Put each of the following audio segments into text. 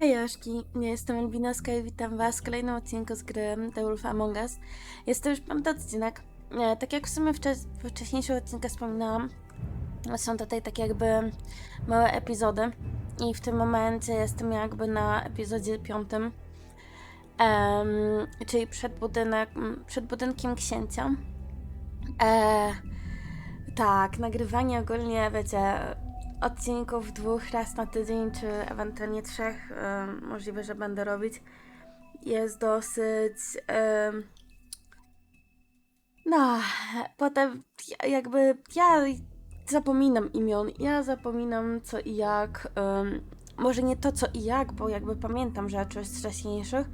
Hej Jaszki, ja jestem Elwinoska i witam Was w kolejnym odcinku z gry The Wolf Among Us. Jest to już piąty odcinek. E, Tak jak w sumie w wcześniejszych odcinkach wspominałam, są tutaj takie jakby małe epizody i w tym momencie jestem jakby na epizodzie piątym, em, czyli przed, budynek, przed budynkiem księcia. E, tak, nagrywanie ogólnie, wiecie, odcinków dwóch raz na tydzień, czy ewentualnie trzech, em, możliwe, że będę robić, jest dosyć. em, no, potem ja- jakby ja zapominam imion, ja zapominam co i jak. em, może nie to co i jak, bo jakby pamiętam rzeczy z wcześniejszych,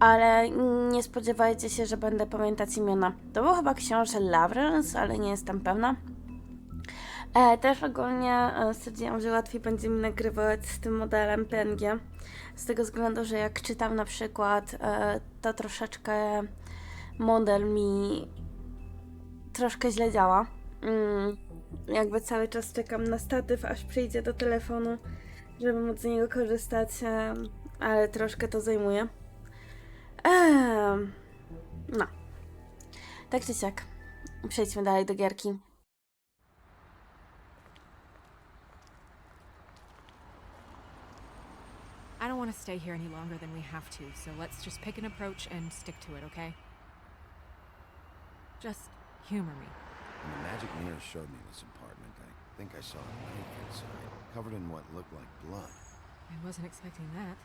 ale nie spodziewajcie się, że będę pamiętać imiona. To był chyba książę Lawrence, ale nie jestem pewna. E, też ogólnie e, stwierdziłam, że łatwiej będzie mi nagrywać z tym modelem PNG. Z tego względu, że jak czytam na przykład, e, to troszeczkę model mi troszkę źle działa. Mm, jakby cały czas czekam na statyw, aż przyjdzie do telefonu, żeby móc z niego korzystać, e, ale troszkę to zajmuje. Ehm, no. Tak czy siak. Przejdźmy dalej do gierki. I don't want to stay here any longer than we have to, so let's just pick an approach and stick to it, okay? Just humor me. When the magic mirror showed me this apartment, I think I saw a knife inside, covered in what looked like blood. I wasn't expecting that.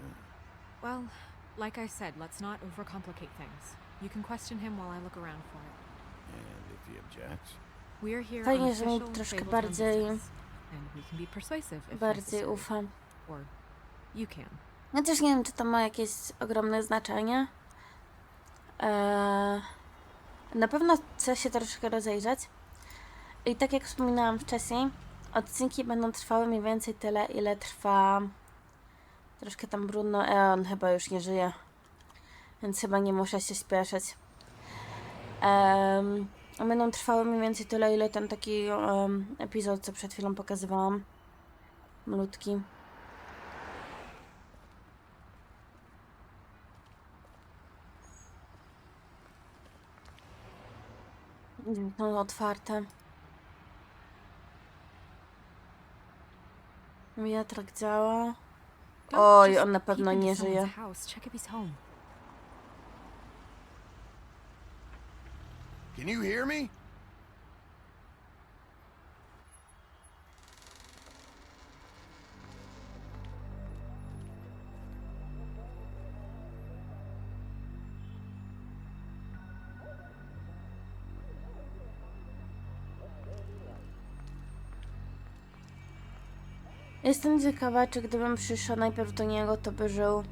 Yeah. Well, like I said, let's not overcomplicate things. You can question him while I look around for it. And if he objects, We're here Fajnie, on że mi official troszkę bardziej- and we can be persuasive if Bardziej ufam. Or you can. Chociaż nie wiem, czy to ma jakieś ogromne znaczenie. Eee, na pewno chcę się troszkę rozejrzeć. I tak jak wspominałam wcześniej, odcinki będą trwały mniej więcej tyle, ile trwa. Troszkę tam Bruno. E, on chyba już nie żyje. Więc chyba nie muszę się spieszyć. Em, będą trwały mniej więcej tyle, ile ten taki em, epizod, co przed chwilą pokazywałam. Malutki. No, otwarte. Wiatrak działa. Oj, on na pewno nie żyje. Can you hear me? Jestem ciekawa, czy gdybym przyszła najpierw do niego, to by żył.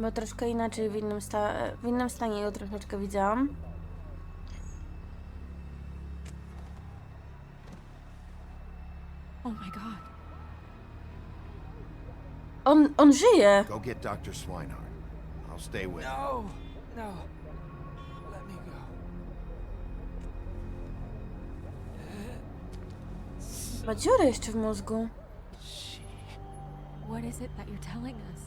Bo troszkę inaczej w innym, sta- w innym stanie go troszeczkę widziałam. Oh my god. On, on żyje! Go get Dr. Swinehart. I'll stay with him. No, no. Ma dziurę jeszcze w mózgu. She. What is it that you're telling us?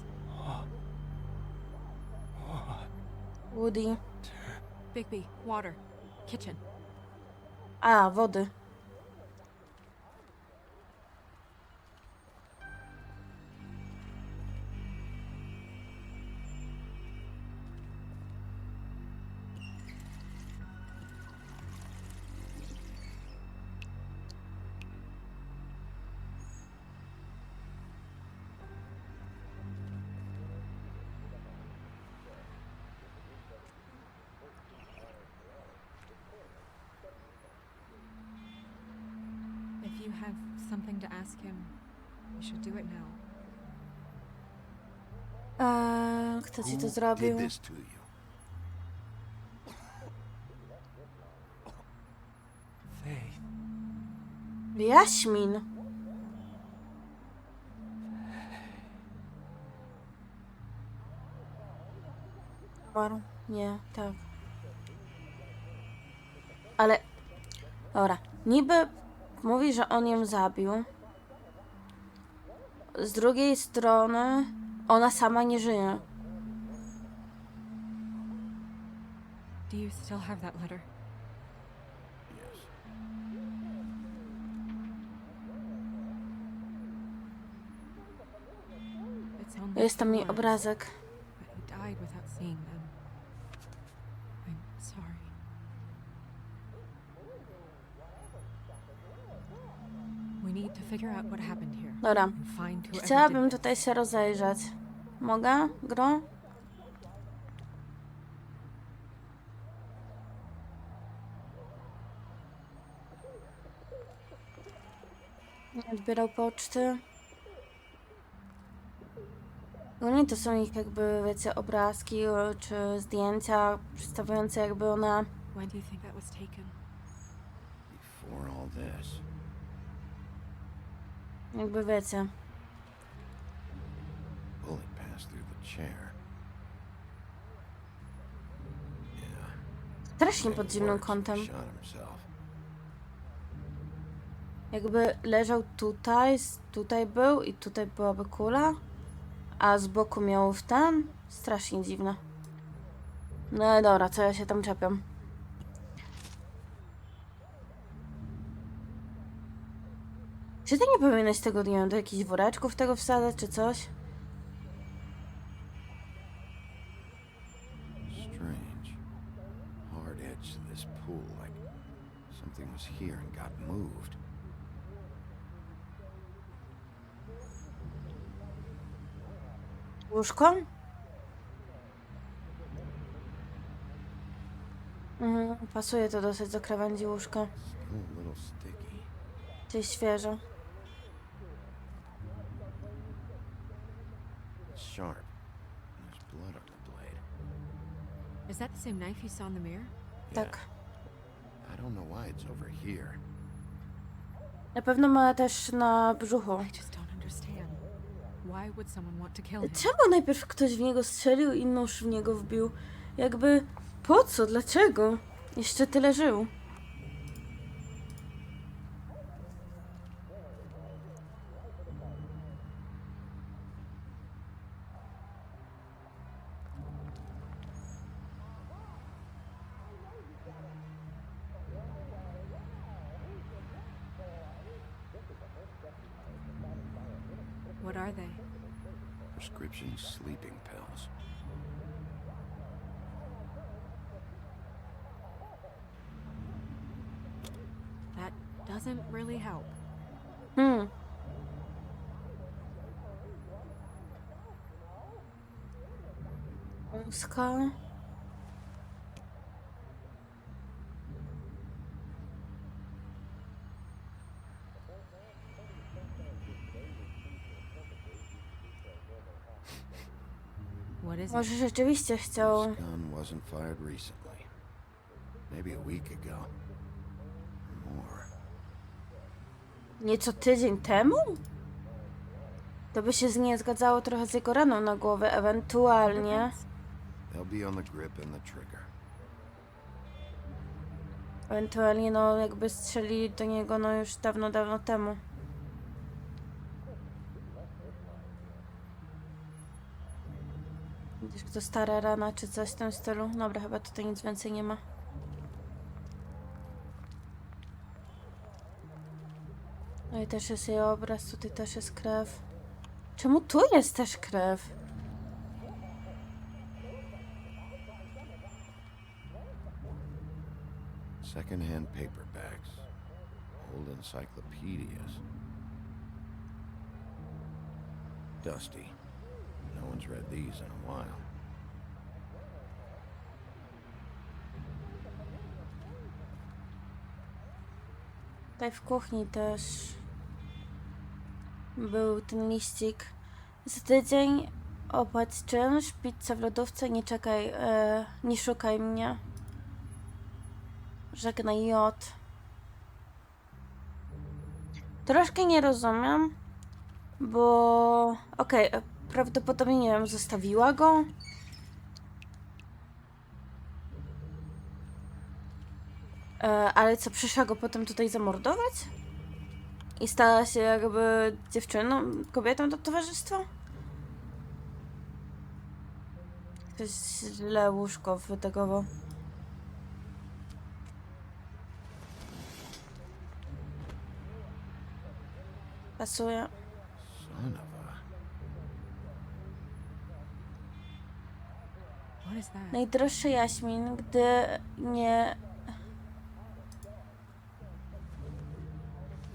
Woody. Bigby, water, kitchen. A, wody. Have something to ask him, you should do it now. Eee, kto ci to zrobił? did this to you? Faith. Jaśmin. Umarł? Nie, tak. Ale. Dobra. Niby mówi, że on ją zabił. z drugiej strony ona sama nie żyje. Do you still have that letter? Yes. Jest tam jej obrazek. But he died without seeing them. I'm sorry. We need to figure out what happened here. Dobra. Chciałabym tutaj się rozejrzeć. Mogę, gro? Nie odbierał poczty. Ogólnie to są ich jakby, wiecie, obrazki czy zdjęcia przedstawiające jakby ona... When do you think that was taken? Before all this, Jakby wiecie. bullet passed through the chair. Strasznie pod works, kątem. Shot himself. Jakby leżał tutaj, s- tutaj był i tutaj byłaby kula, a z boku miał w ten. Strasznie dziwne. No dobra, co ja się tam czepiam? Czy ty nie powinieneś tego, wiem, do jakichś woreczków tego wsadzać, czy coś? Strange. Hard edge to this pool, like something was here and got moved. Łóżko? Mhm, pasuje to dosyć do krawędzi łóżka. Still a little sticky. Czyli świeżo. Sharp. There's blood on the blade. Is that the same knife you saw in the mirror? Tak. I don't know why it's over here. Na pewno ma też na brzuchu. I just don't understand. Why would someone want to kill him? Czemu najpierw ktoś w niego strzelił i nóż w niego wbił? Jakby po co? Dlaczego? Jeszcze tyle żył. Doesn't really help. Hmm. Łuska. What is it? Może rzeczywiście chciał. This gun wasn't fired recently. Maybe a week ago. Nieco tydzień temu? To by się z nie zgadzało trochę z jego raną na głowę, ewentualnie. They'll be on the grip and the trigger. Ewentualnie, no, jakby strzelili do niego, no, już dawno, dawno temu. Widzisz, to stara rana, czy coś w tym stylu? Dobra, chyba tutaj nic więcej nie ma. I też jest jej obraz, tutaj też jest krew. Czemu tu jest też krew? Secondhand paperbacks. Old encyclopedias. Dusty. No one's read these in a while. Tutaj w kuchni też był ten liścik. Za tydzień opłać czynsz, pizza w lodówce, nie czekaj, e, nie szukaj mnie. Żegnaj J. Troszkę nie rozumiem, bo okej, e, prawdopodobnie nie wiem, zostawiła go. E, ale co, przyszła go potem tutaj zamordować? I stała się jakby dziewczyną, kobietą do towarzystwa? Ktoś źle łóżko wytegował. Pasuje. Najdroższy jaśmin, gdy nie...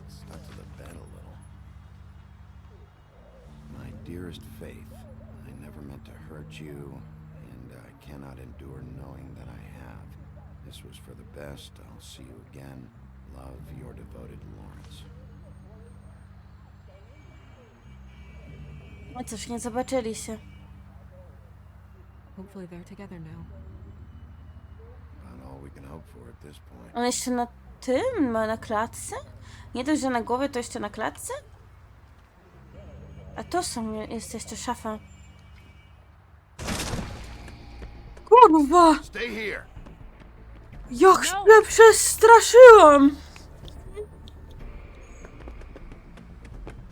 Stuck to the bed a little. My dearest Faith, I never hurt you, and I cannot endure knowing that I have. This was for the best. I'll see you again. Love, your devoted Lawrence. No cóż, nie zobaczyli się. Hopefully they're together now. About all we can hope for at this point. On jeszcze na tym ma na klatce? Nie dość, że na głowie, to jeszcze na klatce? A to są, jest jeszcze szafa. Kurwa! Jak się przestraszyłam!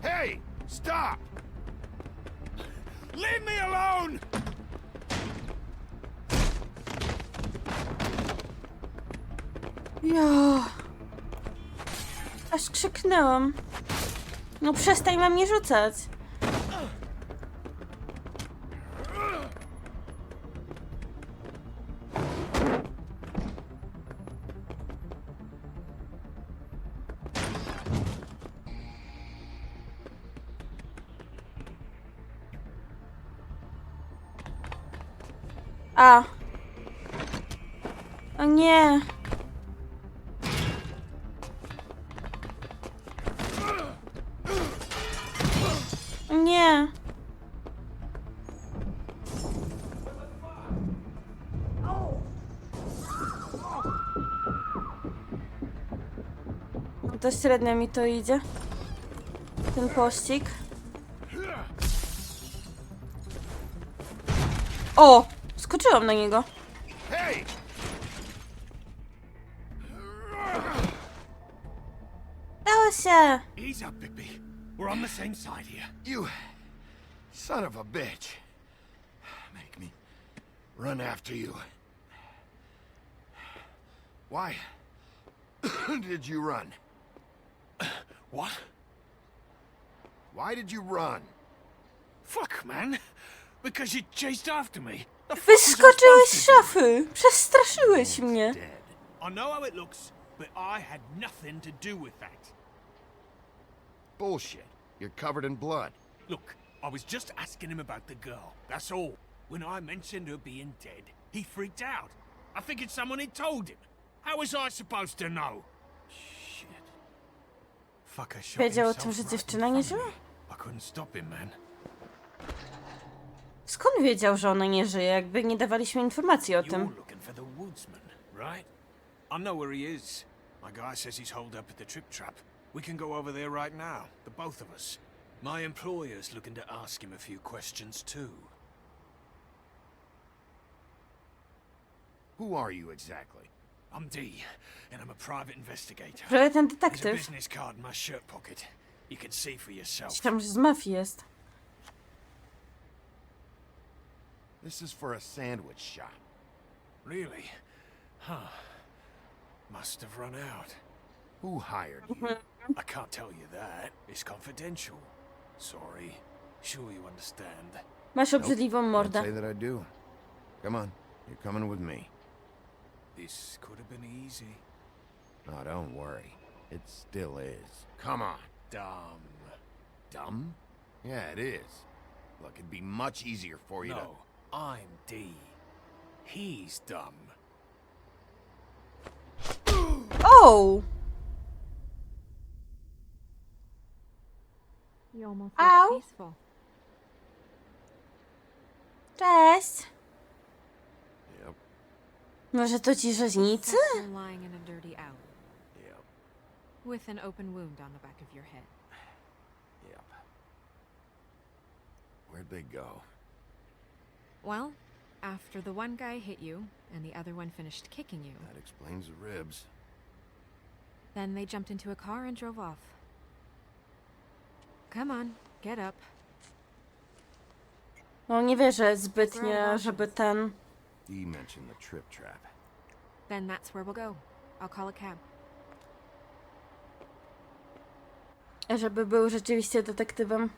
Hey! Stop! Leave me alone! Ja. Aż krzyknęłam. No przestań na mnie rzucać. Nie. Nie. To średnio mi to idzie. Ten pościg. O! Skoczyłam na niego. Dało się! Ease up, Bigby. We're on the same side here. You son of a bitch. Make me run after you. Why did you run? What? Why did you run? Fuck, man. Because you chased after me. The fuck was I Wyskoczyłeś z supposed szafy! Przestraszyłeś mnie! I know how it looks, but I had nothing to do with that. Bullshit. You're covered in blood. Look, I was just asking him about the girl. That's all. When I mentioned her being dead, he freaked out. I figured someone had told him. How was I supposed to know? Shit. Fucker shot Wiedział o himself tym, że right in dziewczyna nie front of żyła? me. I couldn't stop him, man. Skąd wiedział, że ona nie żyje, jakby nie dawaliśmy informacji o You're tym? looking for the woodsman, right? I know where he is. My guy says he's holed up at the trip trap. We can go over there right now, the both of us. My employer's looking to ask him a few questions too. Who are you exactly? I'm D, and I'm a private investigator. Prawie ten There's a business card in my shirt pocket. You can see for yourself. Gdzieś tam z mafii jest. This is for a sandwich shop. Really? Huh. Must have run out. Who hired you? Uh-huh. I can't tell you that. It's confidential. Sorry. Sure you understand. Masz Nope. obrzydliwą Can't mordę. say that I do. Come on, you're coming with me. This could have been easy. No, don't worry. It still is. Come on. Dumb. Dumb? Yeah, it is. Look, it'd be much easier for you No, I'm D. He's dumb. O! Oh! Almost Ow. look peaceful. Cześć! Yep, Może to ci rzeźnicy? Except you're lying in a dirty alley yep, with an open wound on the back of your head. yep. Where'd they go? Well, after the one guy hit you and the other one finished kicking you, That explains the ribs. then they jumped into a car and drove off. Come on, get up. No nie wierzę zbytnio, żeby ten... Dee mentioned the trip trap. Then that's where we'll go. I'll call a cab. żeby był rzeczywiście detektywem.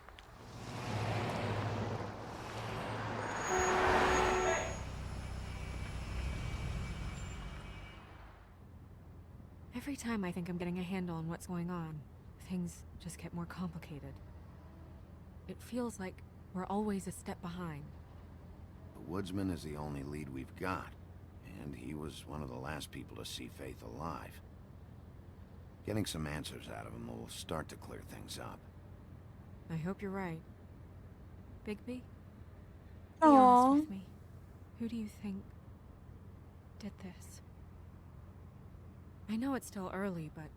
Every time I think I'm getting a handle on what's going on, things just get more complicated. It feels like we're always a step behind. The woodsman is the only lead we've got, and he was one of the last people to see Faith alive. Getting some answers out of him will start to clear things up. I hope you're right. Bigby? Be Aw. honest with me. Who do you think did this? I know it's still early, but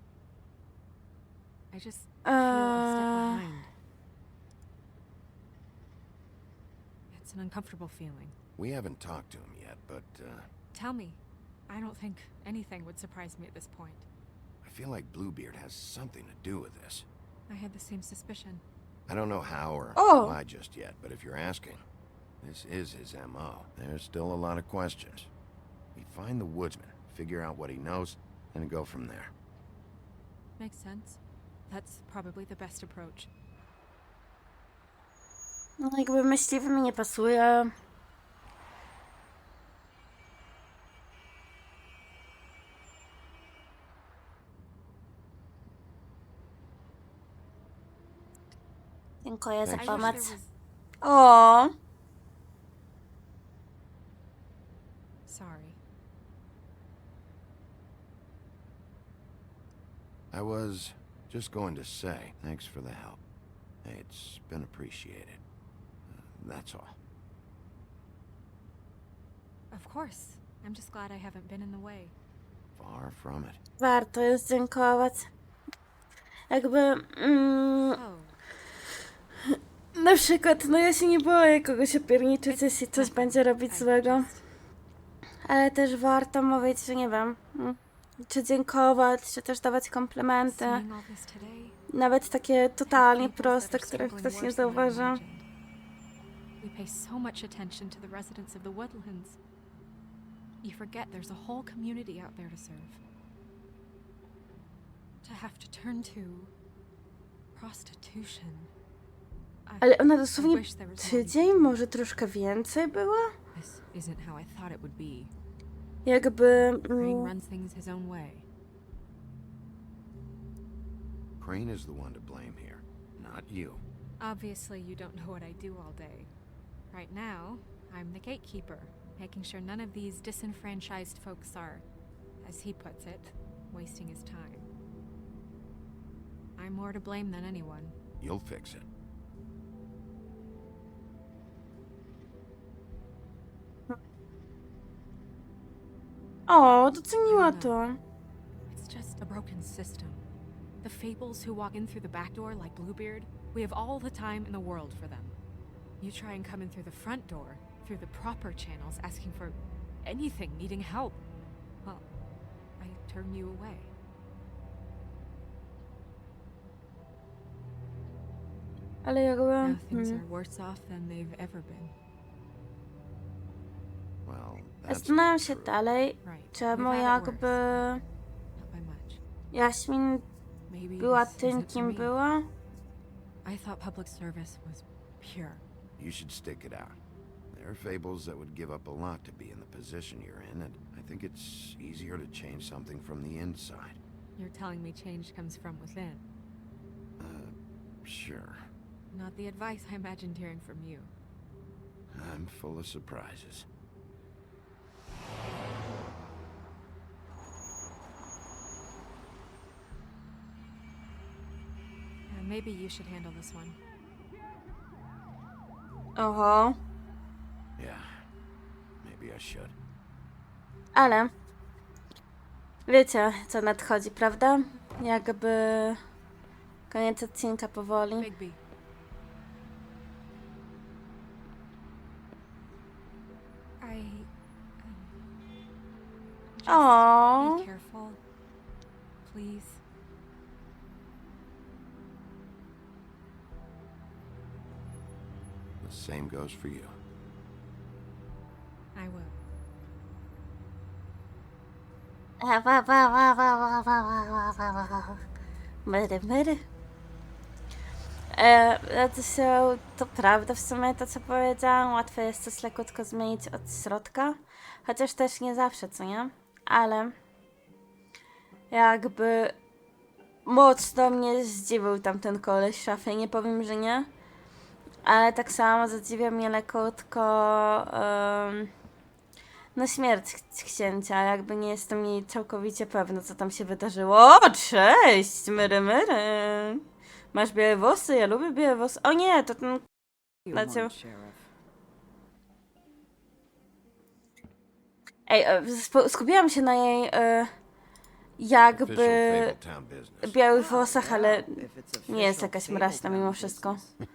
I just feel a step Uh. behind. It's an uncomfortable feeling. We haven't talked to him yet, but uh, Tell me. I don't think anything would surprise me at this point. I feel like Bluebeard has something to do with this. I had the same suspicion. I don't know how or Oh. why just yet, but if you're asking, this is his MO. There's still a lot of questions. We find the woodsman, figure out what he knows, and go from there. Makes sense. That's probably the best approach. No jakby myśliwy mi nie pasuje. Dziękuję za I wish pomoc. there. O, Sorry. I was just going to say, thanks for the help. It's been appreciated. Uh, that's all. Of course. I'm just glad I haven't been in the way. Far from it. warto jest dziękować. Jakby, mm, Oh, na przykład, no ja się nie boję kogoś opierniczyć, jeśli coś będzie robić złego. Ale też warto mówić, że nie wiem, mm, czy dziękować, czy też dawać komplementy. Nawet takie totalnie proste, których ktoś nie zauważy. We pay so much attention to the residents of the woodlands. You forget there's a whole community out there to serve. To have to turn to prostitution. Ale ona dosłownie tydzień, może troszkę więcej była? This isn't how I thought it would be. Jakby... Crane Mm, runs things his own way. Crane is the one to blame here, not you. Obviously, you don't know what I do all day. Right now, I'm the gatekeeper, making sure none of these disenfranchised folks are, as he puts it, wasting his time. I'm more to blame than anyone. You'll fix it. O, doceniła to. It's just a broken system. The fables who walk in through the back door like Bluebeard, we have all the time in the world for them. You try and come in through the front door, through the proper channels, asking for anything, needing help. Well, I turn you away. Ale jakby... Now things Mm. are worse off than they've ever been. Well, Zastanawiam się dalej, Right. czemu we've had it jakby worse. Not by much. Jaśmin była tym, kim była. I thought public service was pure. You should stick it out. There are fables that would give up a lot to be in the position you're in, and I think it's easier to change something from the inside. You're telling me change comes from within. Uh, sure. Not the advice I imagined hearing from you. I'm full of surprises. Uh, maybe you should handle this one. Oho, Yeah, maybe I should. ale... Wiecie, co nadchodzi, prawda? Jakby... Koniec odcinka powoli. Bigby. Just Aww. Be careful. Please. The same goes for you. I will. Myry, myry. E, to są, to prawda w sumie to, co powiedziałam. Łatwo jest coś lekutko zmienić od środka. Chociaż też nie zawsze, co nie? Ale jakby mocno mnie zdziwił tamten koleś w szafie. Nie powiem, że nie. Ale tak samo zadziwia mnie lekutko em, no śmierć księcia. Jakby nie jestem jej całkowicie pewna, co tam się wydarzyło. O, cześć! Myry, myry! Masz białe włosy? Ja lubię białe włosy. O nie, to ten... You Ej, e, skupiłam się na jej e, jakby białych włosach, ale Well, if it's nie jest jakaś mraźna mimo wszystko. business.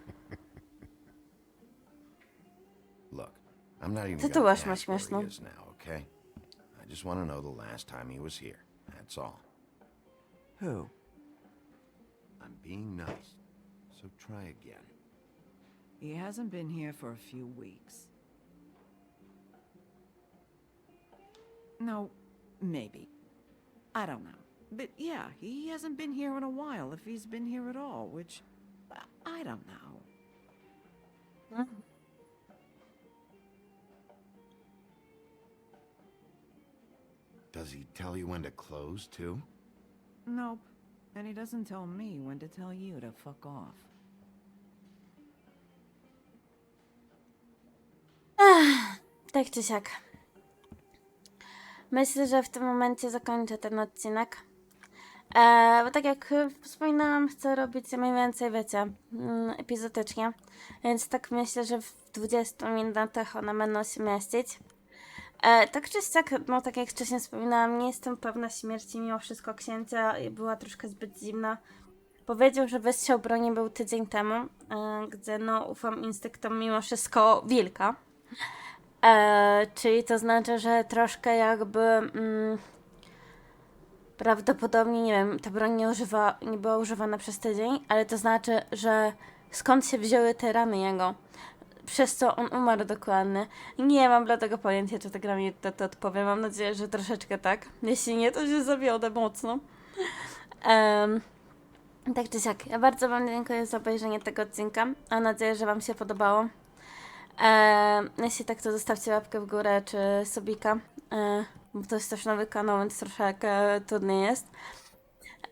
Look, I'm not even Ty gonna tu masz ask ma śmieszną. I just want to know the last time he was here. That's all. Who? I'm being nice, so try again. He hasn't been here for a few weeks. No, maybe. I don't know. But yeah, he hasn't been here in a while, if he's been here at all, which I- I don't know. Hmm. Does he tell you when to close, too? Nope. And he doesn't tell me when to tell you to fuck off. Tak czy siak. Myślę, że w tym momencie zakończę ten odcinek. E, bo tak jak wspominałam, chcę robić mniej więcej, wiecie, mm, epizodycznie. Więc tak myślę, że w 20 minutach one będą się mieścić. E, tak czy siak, no tak jak wcześniej wspominałam, nie jestem pewna śmierci mimo wszystko księcia. i Była troszkę zbyt zimna. Powiedział, że wystrzał broni był tydzień temu, e, gdzie no ufam instynktom mimo wszystko wilka. E, czyli to znaczy, że troszkę jakby mm, prawdopodobnie, nie wiem, ta broń nie, używa, nie była używana przez tydzień, ale to znaczy, że skąd się wzięły te rany jego, przez co on umarł dokładnie. Nie mam dlatego pojęcia, czy ta gra mi to, to odpowie. Mam nadzieję, że troszeczkę tak. Jeśli nie, to się zawiodę mocno. Em, tak czy siak, ja bardzo Wam dziękuję za obejrzenie tego odcinka. Mam nadzieję, że Wam się podobało. E, jeśli tak, to zostawcie łapkę w górę czy subika, e, bo to jest też nowy kanał, więc troszeczkę trudniej jest.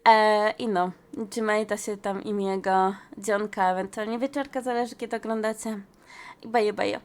E, I no, trzymajcie się tam imiego dzionka, ewentualnie wieczorka, zależy kiedy oglądacie. I baje, baje.